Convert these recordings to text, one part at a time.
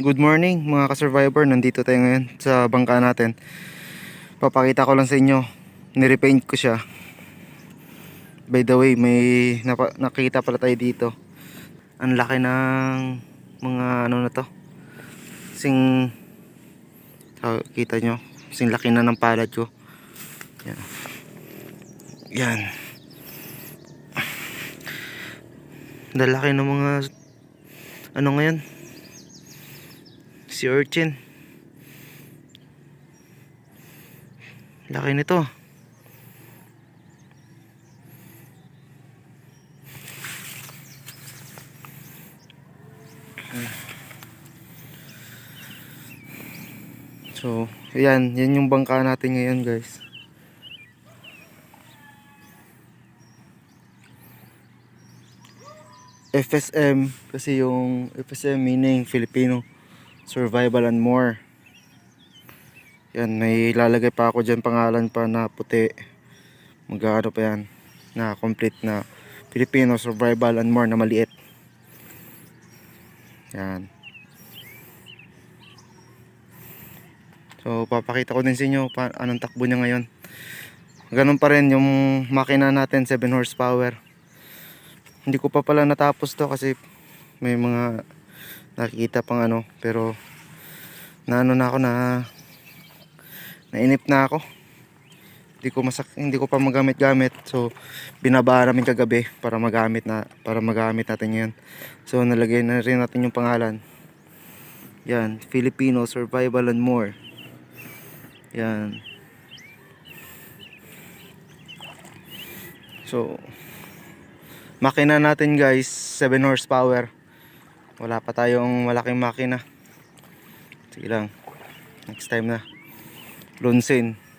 Good morning mga ka-survivor. Nandito tayo ngayon sa bangka natin. Papakita ko lang sa inyo. Nirepaint ko siya. By the way, may nakita pala tayo dito. Ang laki ng mga ano na to. Sing kita nyo. Sing laki na ng palad ko. Yan. Yan. Dalaki ng mga ano ngayon? Si urchin. Laki nito. So, yan. Yan yung bangka natin ngayon guys. FSM kasi yung FSM meaning Filipino Survival and More. Yan, may lalagay pa ako dyan pangalan pa na puti. Magkano pa yan na complete na Filipino Survival and More na maliit. Yan. So, papakita ko din sa inyo anong takbo niya ngayon. Ganun pa rin yung makina natin, 7 horsepower. Hindi ko pa pala natapos to kasi may mga nakikita pang ano. Pero, naano na ako na nainip na ako. Hindi ko masak hindi ko pa magamit-gamit. So, binaba namin kagabi para magamit na para magamit natin 'yan. So, nalagay na rin natin yung pangalan. Yan, Filipino Survival and More. Yan. So, makina natin guys, 7 horsepower. Wala pa tayong malaking makina. Sige lang. Next time na. Lunsin.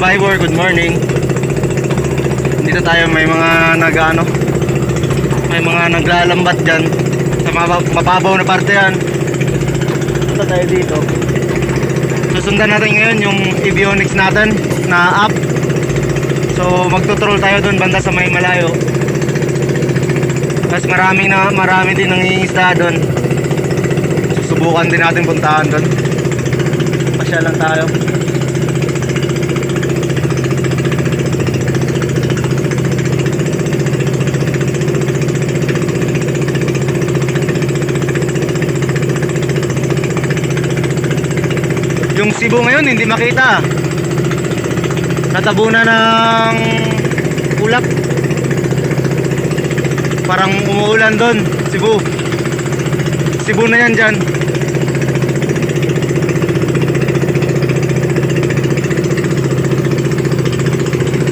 Survivor, good morning. Nandito tayo, may mga nagano, may mga naglalambat dyan sa mababaw na parte yan. Punta tayo dito. Susundan natin ngayon yung avionics natin na app. So magtutroll tayo doon banda sa may malayo. Tapos marami na marami din nangingisda doon. Susubukan din natin puntahan doon. Pasya lang tayo. Cebu ngayon hindi makita. Natabunan ng ulap. Parang umuulan doon, Cebu. Cebu na yan dyan.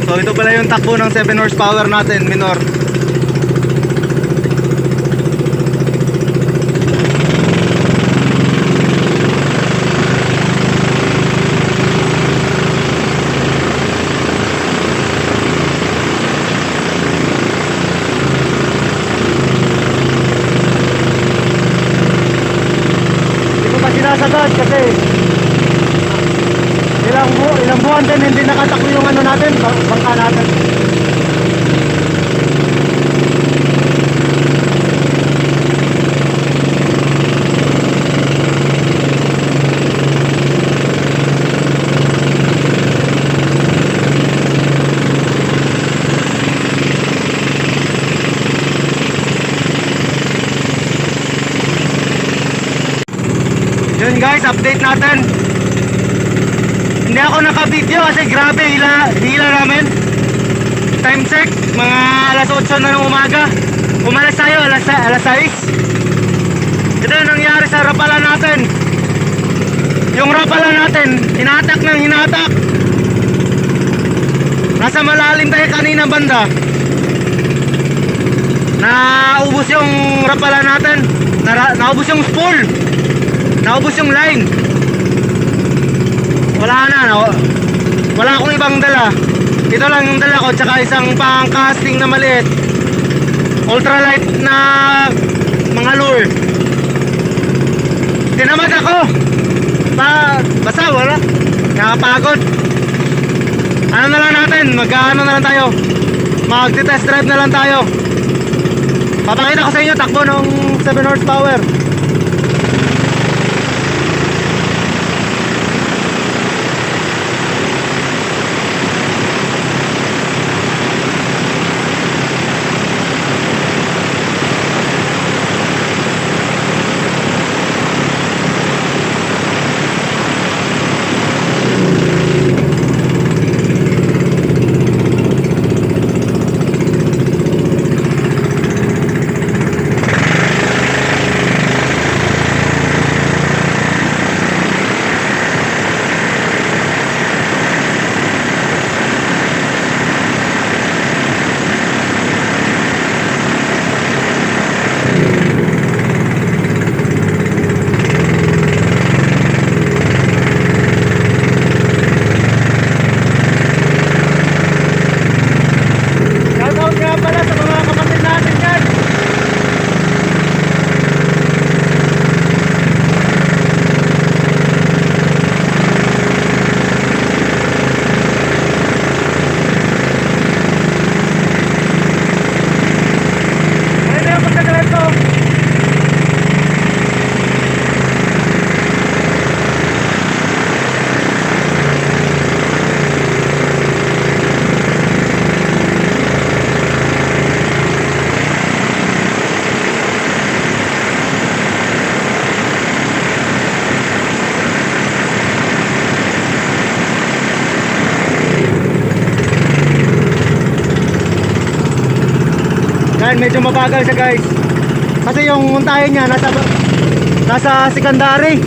So ito pala yung takbo ng 7 horsepower natin, minor. Hindi ko pa sinasagot kasi ilang, buwan din hindi nakatakbo yung ano natin, bang- bangka natin. Yun guys, update natin. Hindi ako naka-video kasi grabe hila, hila namin. Time check, mga alas 8 na ng umaga. Umalas tayo, alas, alas 6. Ito yung nangyari sa rapala natin. Yung rapala natin, hinatak ng hinatak. Nasa malalim tayo kanina banda. Naubos yung rapala natin. Na, naubos yung spool. Naubos yung line. Wala na, no? Wala akong ibang dala. Ito lang yung dala ko, tsaka isang pang casting na maliit. Ultralight na mga lure. Tinamad ako. Pa, basta wala. Nakapagod. Ano na lang natin, mag-ano na lang tayo. Mag-test drive na lang tayo. Papakita ko sa inyo takbo ng 7 horsepower. Medyo mabagal siya guys. Kasi yung untahin niya nasa nasa secondary.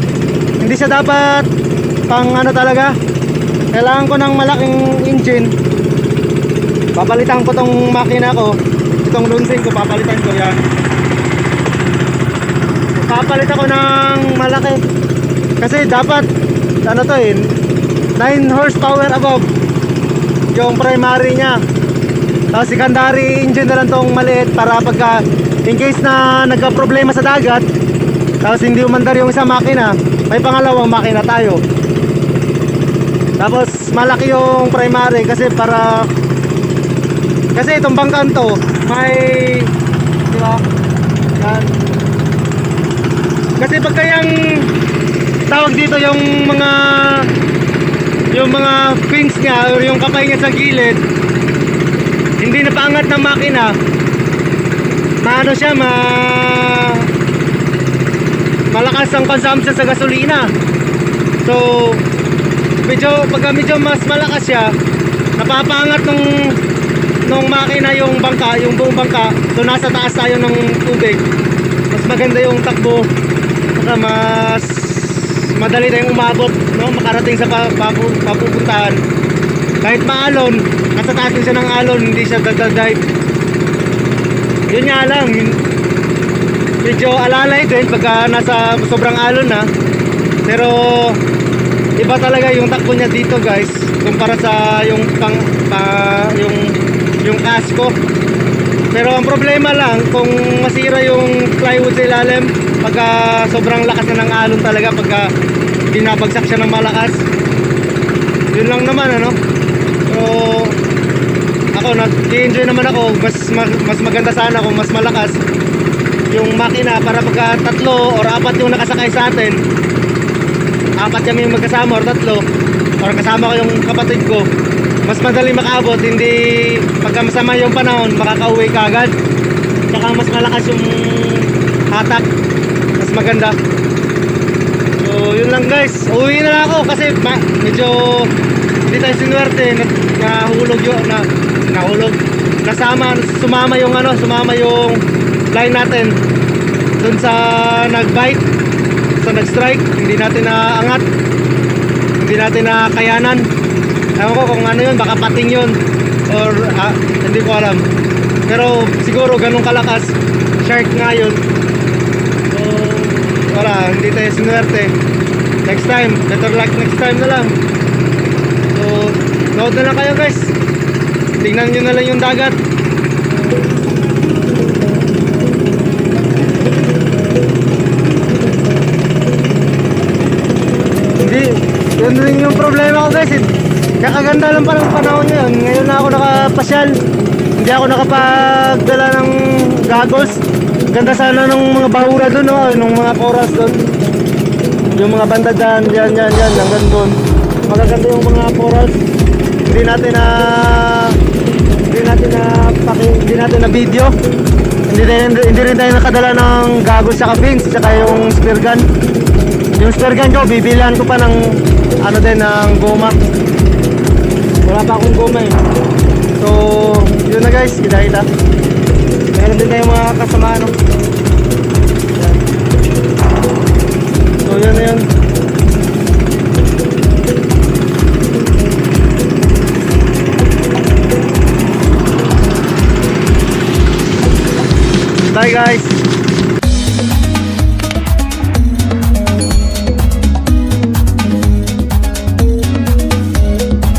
Hindi siya dapat pang ano talaga. Kailangan ko ng malaking engine. Papalitan ko tong makina ko. Itong lunsing ko papalitan ko yan. Papalit ako ng malaki. Kasi dapat ano to eh, 9 horsepower above yung primary niya. Tapos secondary engine na lang tong maliit para pagka in case na nagka-problema sa dagat, tapos hindi umandar yung isang makina, may pangalawang makina tayo. Tapos malaki yung primary kasi para kasi itong bangkan to may di ba? Yan. Kasi pagka yung tawag dito yung mga yung mga fins niya or yung kapay niya sa gilid hindi na paangat ng makina. Maano siya ma malakas ang consumption sa gasolina. So medyo pagka medyo mas malakas siya napapaangat nung nung makina yung bangka yung buong bangka. So nasa taas tayo ng tubig. Mas maganda yung takbo. Saka mas madali tayong umabot no? Makarating sa pa, papu, papupuntahan kahit maalon nasa taas din siya ng alon hindi siya dive yun nga lang medyo alalay din pagka nasa sobrang alon na. Pero iba talaga yung takbo niya dito guys kumpara sa yung pang pa, yung yung casco pero ang problema lang kung masira yung plywood sa ilalim pagka sobrang lakas na ng alon talaga pagka binabagsak siya ng malakas. Yun lang naman ano so ako nag-enjoy naman ako. Mas, mas maganda sana kung mas malakas yung makina para pagka tatlo or apat yung nakasakay sa atin. Apat kami yung magkasama or tatlo. Or kasama ko yung kapatid ko. Mas madali makaabot hindi pagka masama yung panahon makakauwi ka agad. Saka mas malakas yung hatak. Mas maganda. So yun lang guys. Uwi na ako kasi ma- medyo hindi tayo sinuwerte nahulog yun na, nahulog. Nasama sumama yung ano sumama yung line natin. Dun sa nagbite sa nag-strike hindi natin naangat. Hindi natin nakayanan. Ewan ko kung ano yun baka pating yun. Or ah, hindi ko alam. Pero siguro ganun kalakas shark nga yun. So wala hindi tayo sinuwerte. Next time better luck next time na lang nood na lang kayo guys tingnan nyo na lang yung dagat Hindi, yun rin yung problema ko guys. Kakaganda lang pa ng panahon ngayon. Ngayon na ako nakapasyal. Hindi ako nakapagdala ng goggles. Ganda sana ng mga bahura doon, no? Nung mga chorus doon. Yung mga banda dyan, dyan, dyan, dyan, hanggang doon. Magaganda yung mga chorus. Hindi natin na hindi natin na paki, hindi natin na video. Hindi, rin, hindi rin tayo nakadala ng goggles sa fins, saka yung spear gun. Yung spare gun ko, bibilihan ko pa ng ano din, ng goma. Wala pa akong goma eh. So, yun na guys, kita-kita. Meron din tayong mga kasama, no? So, yun na yun. Bye guys!